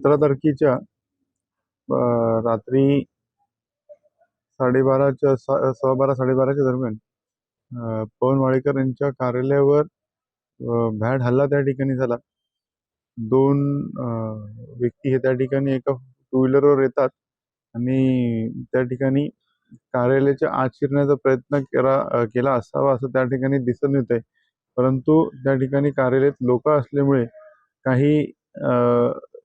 सतरा तारखेच्या रात्री साडेबाराच्या सा- सव्वा बारा साडेबाराच्या दरम्यान पवन वाळेकर यांच्या कार्यालयावर भॅड हल्ला त्या ठिकाणी झाला. दोन व्यक्ती हे त्या ठिकाणी एका टू व्हीलरवर येतात आणि त्या ठिकाणी कार्यालयाच्या आत शिरण्याचा प्रयत्न केला केला असावा असं त्या ठिकाणी दिसून येत आहे परंतु त्या ठिकाणी कार्यालयात लोक असल्यामुळे काही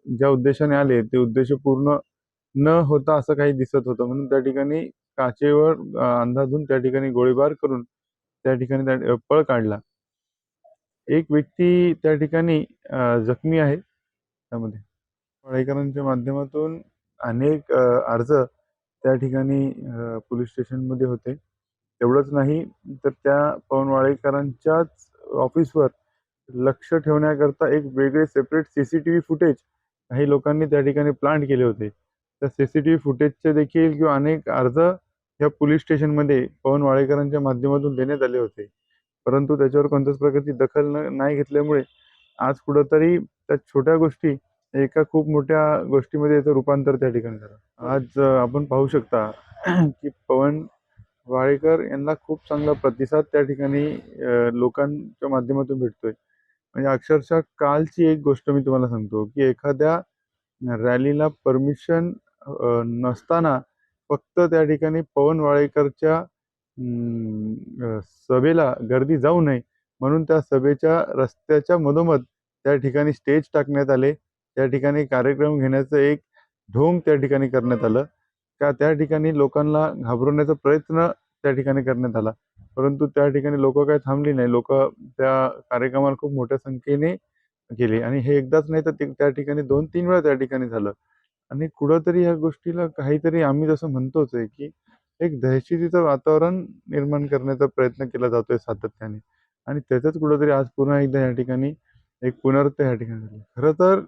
ज्या उद्देशाने आले ते उद्देश पूर्ण न होता असं काही दिसत होतं. म्हणून त्या ठिकाणी काचेवर अं, त्या ठिकाणी गोळीबार करून त्या ठिकाणी त्या पळ काढला. एक व्यक्ती त्या ठिकाणी जखमी आहे. त्यामध्ये वाडेकरांच्या माध्यमातून अनेक अर्ज त्या ठिकाणी पोलीस स्टेशनमध्ये होते. तेवढंच नाही तर त्या पवन वाडेकरांच्याच ऑफिसवर लक्ष ठेवण्याकरता एक वेगळे separate C C T V footage काही लोकांनी त्या ठिकाणी प्लांट केले होते. त्या सीसीटीव्ही फुटेजचे देखील किंवा अनेक अर्ज या पोलीस स्टेशनमध्ये पवन वाळेकरांच्या माध्यमातून देण्यात आले होते. परंतु त्याच्यावर कोणत्याच प्रकारची दखल न नाही घेतल्यामुळे आज कुठंतरी त्या छोट्या गोष्टी एका खूप मोठ्या गोष्टीमध्ये याचं रूपांतर त्या ठिकाणी झालं. आज आपण पाहू शकता की पवन वाळेकर यांना खूप चांगला प्रतिसाद त्या ठिकाणी लोकांच्या माध्यमातून भेटतोय. म्हणजे अक्षरशः कालची एक गोष्ट मी तुम्हाला सांगतो की एखाद्या रॅलीला परमिशन नसताना फक्त त्या ठिकाणी पवन वाळेकरच्या सभेला गर्दी जाऊ नये म्हणून त्या सभेच्या रस्त्याच्या मधोमध त्या ठिकाणी स्टेज टाकण्यात आले त्या ठिकाणी कार्यक्रम घेण्याचं एक ढोंग त्या ठिकाणी करण्यात आलं का त्या ठिकाणी लोकांना घाबरवण्याचा प्रयत्न त्या ठिकाणी करण्यात आला. परंतु त्या ठिकाणी लोक काही थांबली नाही. लोक त्या कार्यक्रमाला खूप मोठ्या संख्येने गेले. आणि हे एकदाच नाही तर ते त्या ठिकाणी दोन तीन वेळा त्या ठिकाणी झालं. आणि कुठंतरी ह्या गोष्टीला काहीतरी आम्ही जसं म्हणतोच आहे की एक दहशतीचं वातावरण निर्माण करण्याचा प्रयत्न केला जातोय सातत्याने. आणि त्याचंच कुठंतरी आज पुन्हा एकदा या ठिकाणी एक पुनर्त या ठिकाणी झालं. खरं तर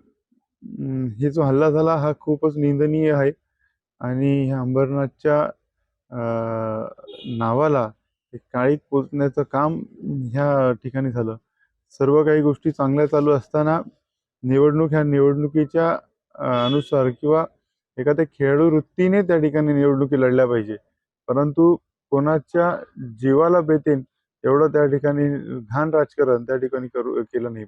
हे जो हल्ला झाला हा खूपच निंदनीय आहे. आणि ह्या अंबरनाथच्या नावाला काळीत पोचण्याचं काम ह्या ठिकाणी झालं. सर्व काही गोष्टी चांगल्या चालू असताना निवडणूक ह्या निवडणुकीच्या अनुसार किंवा एखाद्या खेळाडू वृत्तीने त्या ठिकाणी निवडणुकी लढल्या पाहिजे. परंतु कोणाच्या जीवाला बेतेन एवढं त्या ठिकाणी घाण राजकारण त्या ठिकाणी करू केलं नाही.